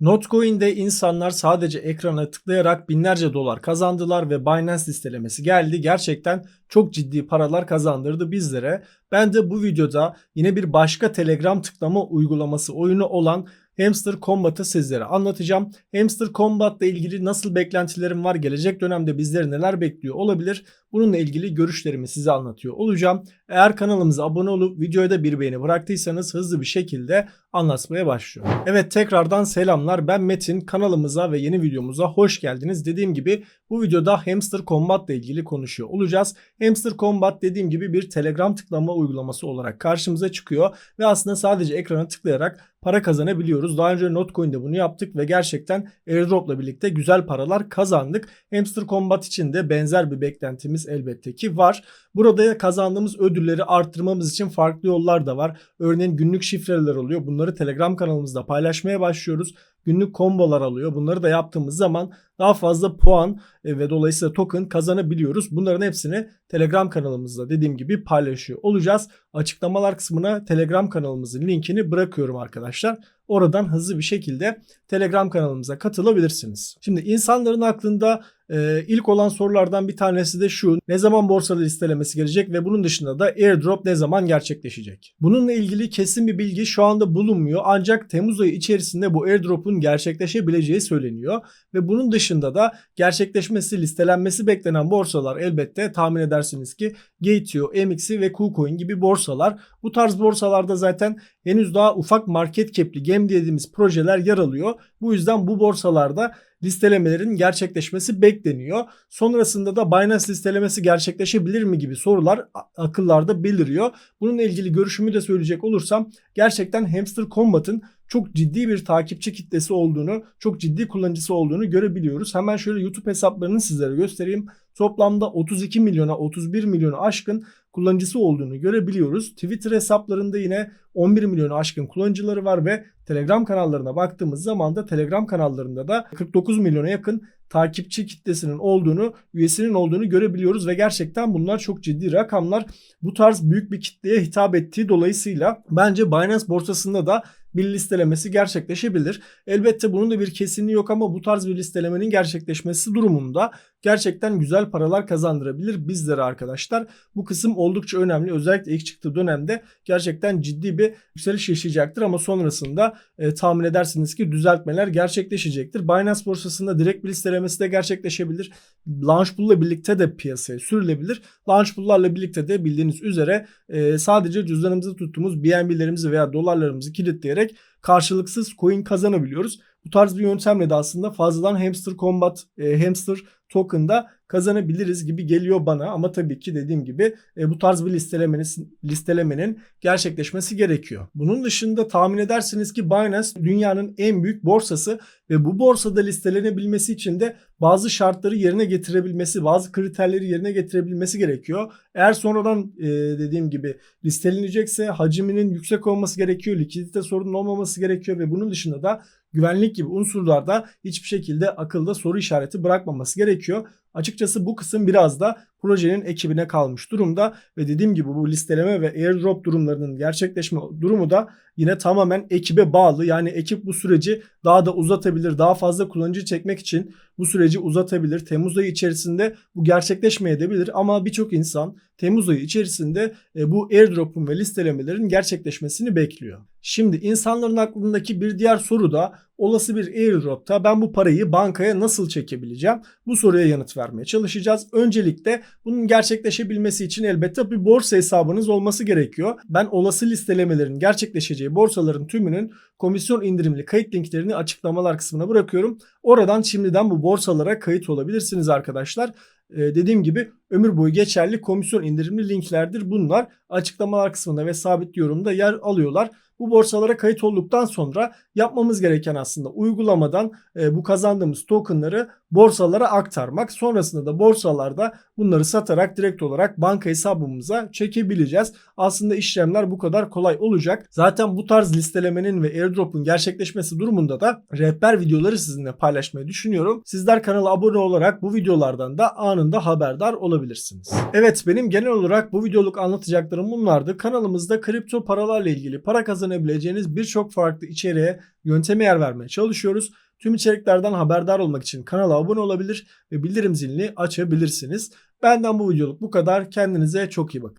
Notcoin'de insanlar sadece ekrana tıklayarak binlerce dolar kazandılar ve Binance listelemesi geldi. Gerçekten çok ciddi paralar kazandırdı bizlere. Ben de bu videoda yine bir başka Telegram tıklama uygulaması oyunu olan Hamster Combat'ı sizlere anlatacağım. Hamster Combat'la ilgili nasıl beklentilerim var, gelecek dönemde bizleri neler bekliyor olabilir bununla ilgili görüşlerimi size anlatıyor olacağım. Eğer kanalımıza abone olup videoya da bir beğeni bıraktıysanız hızlı bir şekilde anlatmaya başlıyorum. Evet tekrardan selamlar ben Metin kanalımıza ve yeni videomuza hoş geldiniz. Dediğim gibi bu videoda Hamster Combat ile ilgili konuşuyor olacağız. Hamster Combat dediğim gibi bir Telegram tıklama uygulaması olarak karşımıza çıkıyor ve aslında sadece ekrana tıklayarak para kazanabiliyoruz. Daha önce Notcoin'de bunu yaptık ve gerçekten airdropla birlikte güzel paralar kazandık. Hamster Combat için de benzer bir beklentimiz elbette ki var. Burada kazandığımız ödülleri arttırmamız için farklı yollar da var. Örneğin günlük şifreler oluyor. Bunları Telegram kanalımızda paylaşmaya başlıyoruz. Günlük kombolar alıyor. Bunları da yaptığımız zaman daha fazla puan e, ve dolayısıyla token kazanabiliyoruz. Bunların hepsini Telegram kanalımızda dediğim gibi paylaşıyor olacağız. Açıklamalar kısmına Telegram kanalımızın linkini bırakıyorum arkadaşlar. Oradan hızlı bir şekilde Telegram kanalımıza katılabilirsiniz. Şimdi insanların aklında e, ilk olan sorulardan bir tanesi de şu. Ne zaman borsada listelemesi gelecek ve bunun dışında da airdrop ne zaman gerçekleşecek? Bununla ilgili kesin bir bilgi şu anda bulunmuyor. Ancak Temmuz ayı içerisinde bu airdrop'un gerçekleşebileceği söyleniyor. Ve bunun dışında da gerçekleşmesi, listelenmesi beklenen borsalar elbette tahmin edersiniz ki Gateo, MX'i ve KuCoin gibi borsalar. Bu tarz borsalarda zaten henüz daha ufak market cap'li gem dediğimiz projeler yer alıyor. Bu yüzden bu borsalarda listelemelerin gerçekleşmesi bekleniyor. Sonrasında da Binance listelemesi gerçekleşebilir mi gibi sorular akıllarda beliriyor. Bununla ilgili görüşümü de söyleyecek olursam gerçekten Hamster Combat'ın çok ciddi bir takipçi kitlesi olduğunu, çok ciddi kullanıcısı olduğunu görebiliyoruz. Hemen şöyle YouTube hesaplarını sizlere göstereyim. Toplamda 32 milyona 31 milyona aşkın kullanıcısı olduğunu görebiliyoruz. Twitter hesaplarında yine 11 milyonu aşkın kullanıcıları var ve Telegram kanallarına baktığımız zaman da Telegram kanallarında da 49 milyona yakın takipçi kitlesinin olduğunu, üyesinin olduğunu görebiliyoruz ve gerçekten bunlar çok ciddi rakamlar. Bu tarz büyük bir kitleye hitap ettiği dolayısıyla bence Binance borsasında da bir listelemesi gerçekleşebilir. Elbette bunun da bir kesinliği yok ama bu tarz bir listelemenin gerçekleşmesi durumunda gerçekten güzel paralar kazandırabilir bizlere arkadaşlar. Bu kısım oldukça önemli. Özellikle ilk çıktığı dönemde gerçekten ciddi bir yükseliş yaşayacaktır ama sonrasında e, tahmin edersiniz ki düzeltmeler gerçekleşecektir. Binance borsasında direkt bir listelemesi de gerçekleşebilir. Launchpool ile birlikte de piyasaya sürülebilir. Launchpool'larla birlikte de bildiğiniz üzere e, sadece cüzdanımızda tuttuğumuz BNB'lerimizi veya dolarlarımızı kilitleyerek karşılıksız coin kazanabiliyoruz. Bu tarz bir yöntemle de aslında fazladan hamster combat, e, hamster token'da kazanabiliriz gibi geliyor bana ama tabii ki dediğim gibi e, bu tarz bir listelemenin, listelemenin gerçekleşmesi gerekiyor. Bunun dışında tahmin edersiniz ki Binance dünyanın en büyük borsası ve bu borsada listelenebilmesi için de bazı şartları yerine getirebilmesi, bazı kriterleri yerine getirebilmesi gerekiyor. Eğer sonradan e, dediğim gibi listelenecekse hacminin yüksek olması gerekiyor, likidite sorunun olmaması gerekiyor ve bunun dışında da güvenlik gibi unsurlarda hiçbir şekilde akılda soru işareti bırakmaması gerekiyor. Açıkçası bu kısım biraz da projenin ekibine kalmış durumda ve dediğim gibi bu listeleme ve airdrop durumlarının gerçekleşme durumu da yine tamamen ekibe bağlı. Yani ekip bu süreci daha da uzatabilir, daha fazla kullanıcı çekmek için bu süreci uzatabilir. Temmuz ayı içerisinde bu gerçekleşmeyebilir ama birçok insan Temmuz ayı içerisinde e, bu airdrop'un ve listelemelerin gerçekleşmesini bekliyor. Şimdi insanların aklındaki bir diğer soru da olası bir airdrop'ta ben bu parayı bankaya nasıl çekebileceğim? Bu soruya yanıt vermeye çalışacağız. Öncelikle bunun gerçekleşebilmesi için elbette bir borsa hesabınız olması gerekiyor. Ben olası listelemelerin gerçekleşeceği borsaların tümünün komisyon indirimli kayıt linklerini açıklamalar kısmına bırakıyorum. Oradan şimdiden bu borsalara kayıt olabilirsiniz arkadaşlar. Ee, dediğim gibi ömür boyu geçerli komisyon indirimli linklerdir bunlar. Açıklamalar kısmında ve sabit yorumda yer alıyorlar. Bu borsalara kayıt olduktan sonra yapmamız gereken aslında uygulamadan e, bu kazandığımız tokenları borsalara aktarmak. Sonrasında da borsalarda bunları satarak direkt olarak banka hesabımıza çekebileceğiz. Aslında işlemler bu kadar kolay olacak. Zaten bu tarz listelemenin ve airdrop'un gerçekleşmesi durumunda da rehber videoları sizinle paylaşmayı düşünüyorum. Sizler kanala abone olarak bu videolardan da anında haberdar olabilirsiniz. Evet benim genel olarak bu videoluk anlatacaklarım bunlardı. Kanalımızda kripto paralarla ilgili para kazanı kazanabileceğiniz birçok farklı içeriğe yönteme yer vermeye çalışıyoruz. Tüm içeriklerden haberdar olmak için kanala abone olabilir ve bildirim zilini açabilirsiniz. Benden bu videoluk bu kadar. Kendinize çok iyi bakın.